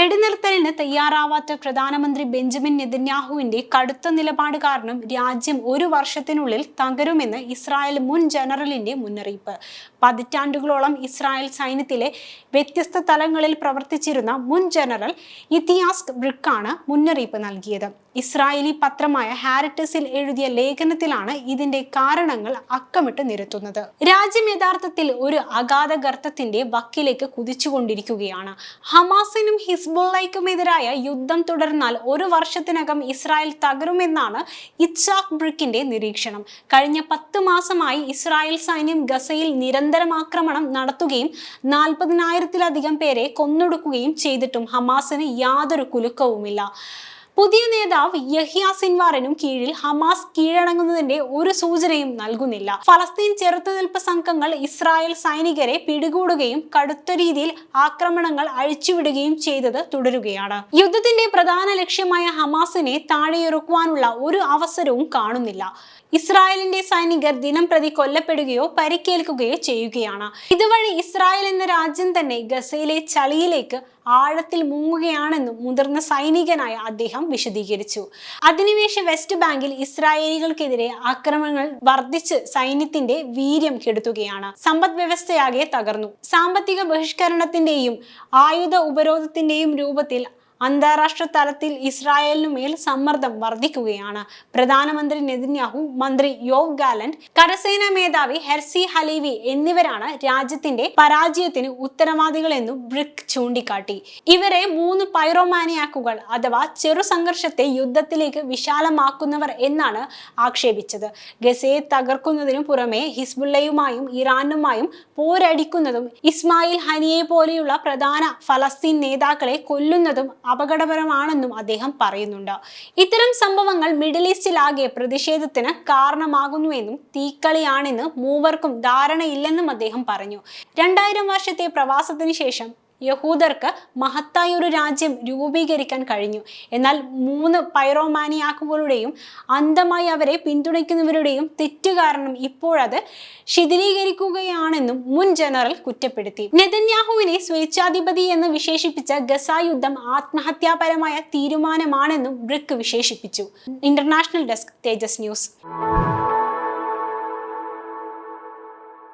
വെടിനിർത്തലിന് തയ്യാറാവാത്ത പ്രധാനമന്ത്രി ബെഞ്ചമിൻ നെതന്യാഹുവിന്റെ കടുത്ത നിലപാട് കാരണം രാജ്യം ഒരു വർഷത്തിനുള്ളിൽ തകരുമെന്ന് ഇസ്രായേൽ മുൻ ജനറലിന്റെ മുന്നറിയിപ്പ്. പതിറ്റാണ്ടുകളോളം ഇസ്രായേൽ സൈന്യത്തിലെ വ്യത്യസ്ത തലങ്ങളിൽ പ്രവർത്തിച്ചിരുന്ന മുൻ ജനറൽ ഇതിയാസ്ക് ബ്രിക്കാണ് മുന്നറിയിപ്പ് നൽകിയത്. ഇസ്രായേലി പത്രമായ ഹാരിറ്റസിൽ എഴുതിയ ലേഖനത്തിലാണ് ഇതിന്റെ കാരണങ്ങൾ അക്കമിട്ട് നിരത്തുന്നത്. രാജ്യം യഥാർത്ഥത്തിൽ ഒരു അഗാധ ഗർത്തത്തിന്റെ വക്കിലേക്ക് കുതിച്ചുകൊണ്ടിരിക്കുകയാണ്. ഹമാസിനും ഹിസ്ബുള്ളയ്ക്കുമെതിരായ യുദ്ധം തുടർന്നാൽ ഒരു വർഷത്തിനകം ഇസ്രായേൽ തകരുമെന്നാണ് ഇച്ചാഖ് ബ്രിക്കിന്റെ നിരീക്ഷണം. കഴിഞ്ഞ പത്ത് മാസമായി ഇസ്രായേൽ സൈന്യം ഗസയിൽ നിരന്തരം ആക്രമണം നടത്തുകയും നാൽപ്പതിനായിരത്തിലധികം പേരെ കൊന്നൊടുക്കുകയും ചെയ്തിട്ടും ഹമാസിന് യാതൊരു കുലുക്കവുമില്ല. പുതിയ നേതാവ് യഹിയ സിൻവാറിനും കീഴിൽ ഹമാസ് കീഴടങ്ങുന്നതിന്റെ ഒരു സൂചനയും നൽകുന്നില്ല. ഫലസ്തീൻ ചെറുത്തുനിൽപ്പ് സംഘങ്ങൾ ഇസ്രായേൽ സൈനികരെ പിടികൂടുകയും കടുത്ത രീതിയിൽ ആക്രമണങ്ങൾ അഴിച്ചുവിടുകയും ചെയ്തത് തുടരുകയാണ്. യുദ്ധത്തിന്റെ പ്രധാന ലക്ഷ്യമായ ഹമാസിനെ താഴെയിറക്കുവാനുള്ള ഒരു അവസരവും കാണുന്നില്ല. ഇസ്രായേലിന്റെ സൈനികർ ദിനം പ്രതി കൊല്ലപ്പെടുകയോ പരിക്കേൽക്കുകയോ ചെയ്യുകയാണ്. ഇതുവഴി ഇസ്രായേൽ എന്ന രാജ്യം തന്നെ ഗസയിലെ ചളിയിലേക്ക് ആഴത്തിൽ മുങ്ങുകയാണെന്നും മുതിർന്ന സൈനികനായ അദ്ദേഹം വിശദീകരിച്ചു. അധിനിവേശ വെസ്റ്റ് ബാങ്കിൽ ഇസ്രായേലികൾക്കെതിരെ ആക്രമണങ്ങൾ വർദ്ധിച്ച് സൈന്യത്തിന്റെ വീര്യം കെടുത്തുകയാണ്. സമ്പദ് വ്യവസ്ഥയാകെ തകർന്നു. സാമ്പത്തിക ബഹിഷ്കരണത്തിന്റെയും ആയുധ ഉപരോധത്തിന്റെയും രൂപത്തിൽ അന്താരാഷ്ട്ര തലത്തിൽ ഇസ്രായേലിനു മേൽ സമ്മർദ്ദം വർദ്ധിക്കുകയാണ്. പ്രധാനമന്ത്രി നെതിന്യാഹു മന്ത്രി യോവ് ഗാലന്റ് കരസേനാ മേധാവി ഹെർസി ഹലീവി എന്നിവരാണ് രാജ്യത്തിന്റെ പരാജയത്തിന് ഉത്തരവാദികളെന്നും ബ്രിക് ചൂണ്ടിക്കാട്ടി. ഇവരെ മൂന്ന് പൈറോമാനിയാക്കുകൾ അഥവാ ചെറു സംഘർഷത്തെ യുദ്ധത്തിലേക്ക് വിശാലമാക്കുന്നവർ എന്നാണ് ആക്ഷേപിച്ചത്. ഗസയെ തകർക്കുന്നതിനു പുറമെ ഹിസ്ബുള്ളയുമായും ഇറാനുമായും പോരടിക്കുന്നതും ഇസ്മായിൽ ഹനിയെ പോലെയുള്ള പ്രധാന ഫലസ്തീൻ നേതാക്കളെ കൊല്ലുന്നതും അപകടകരമാണെന്നും അദ്ദേഹം പറയുന്നുണ്ട്. ഇത്തരം സംഭവങ്ങൾ മിഡിൽ ഈസ്റ്റിലാകെ പ്രതിഷേധത്തിന് കാരണമാകുന്നുവെന്നും തീക്കളിയാണെന്ന് മൂവർക്കും ധാരണയില്ലെന്നും അദ്ദേഹം പറഞ്ഞു. രണ്ടായിരം വർഷത്തെ പ്രവാസത്തിന് ശേഷം യഹൂദർക്ക് മഹത്തായ ഒരു രാജ്യം രൂപീകരിക്കാൻ കഴിഞ്ഞു. എന്നാൽ മൂന്ന് പൈറോമാനിയാക്കുകളുടെയും അന്ധമായി അവരെ പിന്തുണയ്ക്കുന്നവരുടെയും തെറ്റ് കാരണം ഇപ്പോഴത് ശിഥിലീകരിക്കുകയാണെന്നും മുൻ ജനറൽ കുറ്റപ്പെടുത്തി. നെതന്യാഹുവിനെ സ്വേച്ഛാധിപതി എന്ന് വിശേഷിപ്പിച്ച ഗസ യുദ്ധം ആത്മഹത്യാപരമായ തീരുമാനമാണെന്നും ബ്രിക്ക് വിശേഷിപ്പിച്ചു. International desk Tejas news.